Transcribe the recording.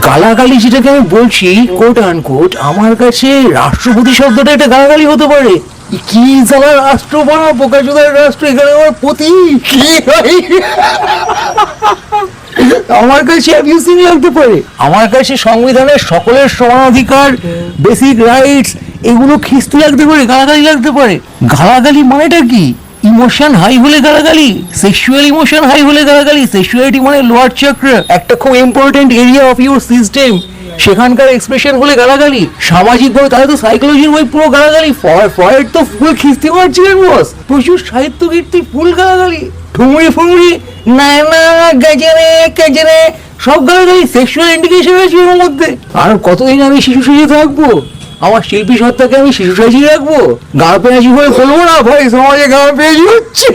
গালাগালি যেটাকে আমি বলছি কোট আনকোট আমার কাছে রাষ্ট্রপতি শব্দটা একটা গালাগালি হতে পারে। কি জ্বালা রাষ্ট্র বানা বোকাচোদার রাষ্ট্র, এখানে আমার কি আমার কাছে অ্যাবিউসিং লাগতে পারে। আমার কাছে সংবিধানের সকলের সমান অধিকার বেসিক রাইটস এগুলো খিস্তি লাগতে পারে, গালাগালি লাগতে পারে। গালাগালি মানেটা কি? ইমোশন হাই হলে গালাগালি সেক্সুয়াল ইমোশন হাই হলে গালাগালি সেক্সুয়ালিটি মানে লোয়ার চক্র, একটা খুব important area of your system সেখানকার এক্সপ্রেশন হলে গালাগালি সামাজিক ভাবে তাহলে তো সাইকোলজির বই পুরো গালাগালি ফয়েড তো ফুল খিস্তি মারছিলেন বস প্রচুর সাহিত্য কীর্তি ফুল গালাগালি ঠুমড়ি ফুমড়ি না না, গেজেরে গেজেরে সব গালাগালি সেক্সুয়াল ইন্ডিকেশন আছে এর মধ্যে। আর কতদিন আমি শিশু সেজে থাকব? আমার শিল্পী সত্তাকে আমি শিশু সাজিয়ে রাখব? গা পেঁয়াজি হয়ে খুলবো না ভাই? সমাজে গা পেঁয়াজি হচ্ছে।